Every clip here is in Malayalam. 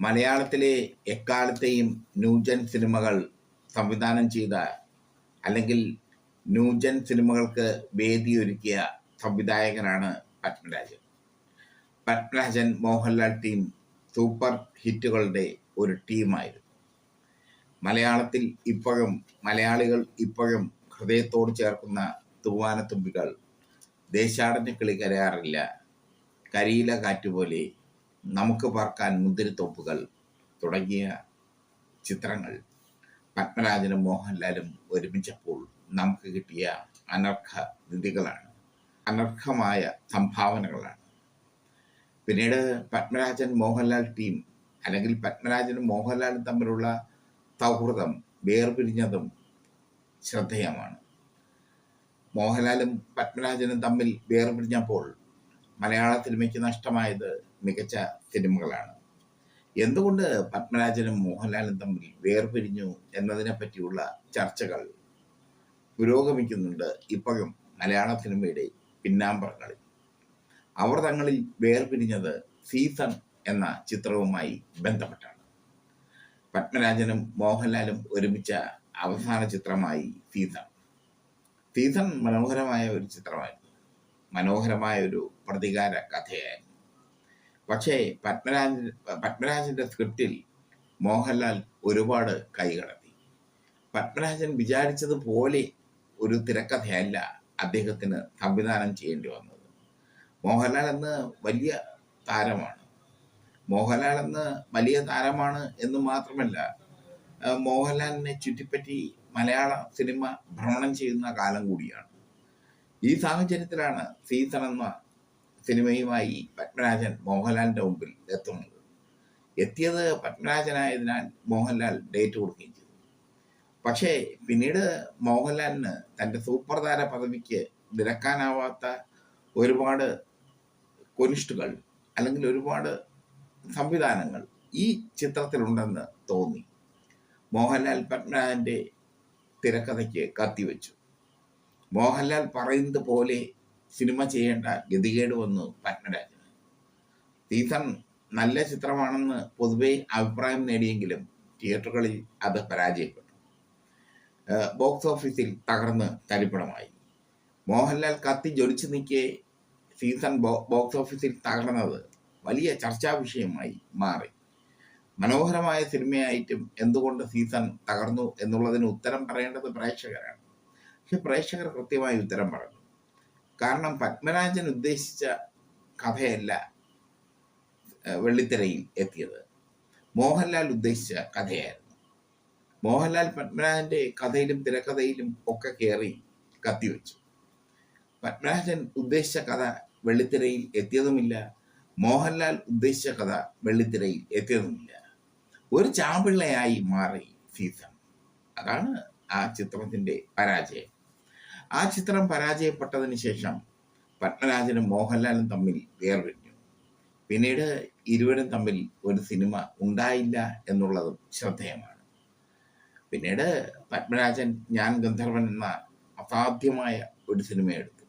മലയാളത്തിലെ എക്കാലത്തെയും ന്യൂജൻ സിനിമകൾ സംവിധാനം ചെയ്ത അല്ലെങ്കിൽ ന്യൂജൻ സിനിമകൾക്ക് വേദിയൊരുക്കിയ സംവിധായകനാണ് പത്മരാജൻ. പത്മരാജൻ മോഹൻലാൽ ടീം സൂപ്പർ ഹിറ്റുകളുടെ ഒരു ടീമായിരുന്നു മലയാളത്തിൽ ഇപ്പോഴും മലയാളികൾ ഇപ്പോഴും ഹൃദയത്തോട് ചേർക്കുന്ന തൂവാനത്തുമ്പികൾ ദേശാടന കിളി കരയാറില്ല. കരിയില കാറ്റുപോലെ നമുക്ക് പാർക്കാൻ മുന്തിരിത്തോപ്പുകൾ തുടങ്ങിയ ചിത്രങ്ങൾ പത്മരാജനും മോഹൻലാലും ഒരുമിച്ചപ്പോൾ നമുക്ക് കിട്ടിയ അനർഹ നിധികളാണ്. അനർഹമായ സംഭാവനകളാണ്. പിന്നീട് പത്മരാജൻ മോഹൻലാൽ ടീം അല്ലെങ്കിൽ പത്മരാജനും മോഹൻലാലും തമ്മിലുള്ള സൗഹൃദം വേർപിരിഞ്ഞതും ശ്രദ്ധേയമാണ്. മോഹൻലാലും പത്മരാജനും തമ്മിൽ വേർപിരിഞ്ഞപ്പോൾ മലയാള സിനിമയ്ക്ക് നഷ്ടമായത് മികച്ച സിനിമകളാണ്. എന്തുകൊണ്ട് പത്മരാജനും മോഹൻലാലും തമ്മിൽ വേർപിരിഞ്ഞു എന്നതിനെ പറ്റിയുള്ള ചർച്ചകൾ പുരോഗമിക്കുന്നുണ്ട് ഇപ്പോഴും മലയാള സിനിമയുടെ പിന്നാമ്പറങ്ങളിൽ. അവർ തങ്ങളിൽ വേർപിരിഞ്ഞത് സീസൺ എന്ന ചിത്രവുമായി ബന്ധപ്പെട്ടാണ്. പത്മരാജനും മോഹൻലാലും ഒരുമിച്ച അവസാന ചിത്രമായി സീസൺ. സീസൺ മനോഹരമായ ഒരു ചിത്രമായിരുന്നു. മനോഹരമായ ഒരു പ്രതികാര കഥയായിരുന്നു. പക്ഷേ പത്മരാജൻ പത്മരാജന്റെ സ്ക്രിപ്റ്റിൽ മോഹൻലാൽ ഒരുപാട് കൈകടത്തി പത്മരാജൻ വിചാരിച്ചതുപോലെ ഒരു തിരക്കഥയല്ല അദ്ദേഹത്തിന് സംവിധാനം ചെയ്യേണ്ടി വന്നത്. മോഹൻലാൽ എന്ന് വലിയ താരമാണ്. മോഹൻലാൽ എന്ന് വലിയ താരമാണ് എന്ന് മാത്രമല്ല മോഹൻലാലിനെ ചുറ്റിപ്പറ്റി മലയാള സിനിമ ഭ്രമണം ചെയ്യുന്ന കാലം കൂടിയാണ്. ഈ സാഹചര്യത്തിലാണ് സീസൺ എന്ന സിനിമയുമായി പത്മരാജൻ മോഹൻലാലിന്റെ മുമ്പിൽ എത്തുന്നത്. എത്തിയത് പത്മരാജനായതിനാൽ മോഹൻലാൽ ഡേറ്റ് കൊടുക്കുകയും ചെയ്തു. പക്ഷേ പിന്നീട് മോഹൻലാലിന് തന്റെ സൂപ്പർ താര പദവിക്ക് നിരക്കാനാവാത്ത ഒരുപാട് കൊനിഷ്ടുകൾ അല്ലെങ്കിൽ ഒരുപാട് സംവിധാനങ്ങൾ ഈ ചിത്രത്തിലുണ്ടെന്ന് തോന്നി. മോഹൻലാൽ പത്മരാജന്റെ തിരക്കഥയ്ക്ക് കത്തിവെച്ചു. മോഹൻലാൽ പറയുന്നത് പോലെ സിനിമ ചെയ്യേണ്ട ഗതികേട് വന്നു പത്മരാജന് സീസൺ നല്ല ചിത്രമാണെന്ന് പൊതുവെ അഭിപ്രായം നേടിയെങ്കിലും തിയേറ്ററുകളിൽ അത് പരാജയപ്പെട്ടു. ബോക്സ് ഓഫീസിൽ തകർന്ന് തരിപ്പണമായി. മോഹൻലാൽ കത്തി ജൊലിച്ചു നിൽക്കെ സീസൺ ബോക്സ് ഓഫീസിൽ തകർന്നത് വലിയ ചർച്ചാ വിഷയമായി മാറി. മനോഹരമായ സിനിമയായിട്ടും എന്തുകൊണ്ട് സീസൺ തകർന്നു എന്നുള്ളതിന് ഉത്തരം പറയേണ്ടത് പ്രേക്ഷകരാണ്. പക്ഷെ പ്രേക്ഷകർ കൃത്യമായി ഉത്തരം പറഞ്ഞു. കാരണം പത്മരാജൻ ഉദ്ദേശിച്ച കഥയല്ല വെള്ളിത്തിരയിൽ എത്തിയത്. മോഹൻലാൽ ഉദ്ദേശിച്ച കഥയായിരുന്നു. മോഹൻലാൽ പത്മരാജന്റെ കഥയിലും തിരക്കഥയിലും ഒക്കെ കയറി കത്തിവെച്ചു. പത്മരാജൻ ഉദ്ദേശിച്ച കഥ വെള്ളിത്തിരയിൽ എത്തിയതുമില്ല. മോഹൻലാൽ ഉദ്ദേശിച്ച കഥ വെള്ളിത്തിരയിൽ എത്തിയതുമില്ല. ഒരു ചാമ്പിള്ളയായി മാറി സീസൺ. അതാണ് ആ ചിത്രത്തിന്റെ പരാജയം. ആ ചിത്രം പരാജയപ്പെട്ടതിന് ശേഷം പത്മരാജനും മോഹൻലാലും തമ്മിൽ വേർപിരിഞ്ഞു പിന്നീട് ഇരുവരും തമ്മിൽ ഒരു സിനിമ ഉണ്ടായില്ല എന്നുള്ളതും ശ്രദ്ധേയമാണ്. പിന്നീട് പത്മരാജൻ ഞാൻ ഗന്ധർവൻ എന്ന അസാധ്യമായ ഒരു സിനിമ എടുത്തു.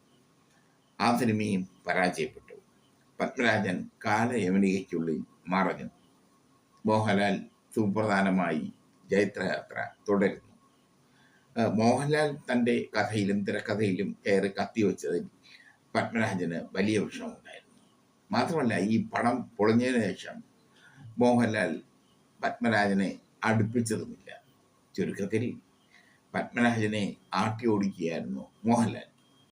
ആ സിനിമയും പരാജയപ്പെട്ടു. പത്മരാജൻ കാലയവനികയ്ക്കുള്ളിൽ മറഞ്ഞു. മോഹൻലാൽ സുപ്രധാനമായി ജൈത്രയാത്ര തുടരുന്നു. മോഹൻലാൽ തന്റെ കഥയിലും തിരക്കഥയിലും കയറി കത്തിവെച്ചതിൽ പത്മരാജന് വലിയ വിഷമമുണ്ടായിരുന്നു. മാത്രമല്ല ഈ പണം പൊളിഞ്ഞതിന് ശേഷം മോഹൻലാൽ പത്മരാജനെ അടുപ്പിച്ചതുമില്ല. ചുരുക്കത്തിൽ പത്മരാജനെ ആട്ടി ഓടിക്കുകയായിരുന്നു മോഹൻലാൽ.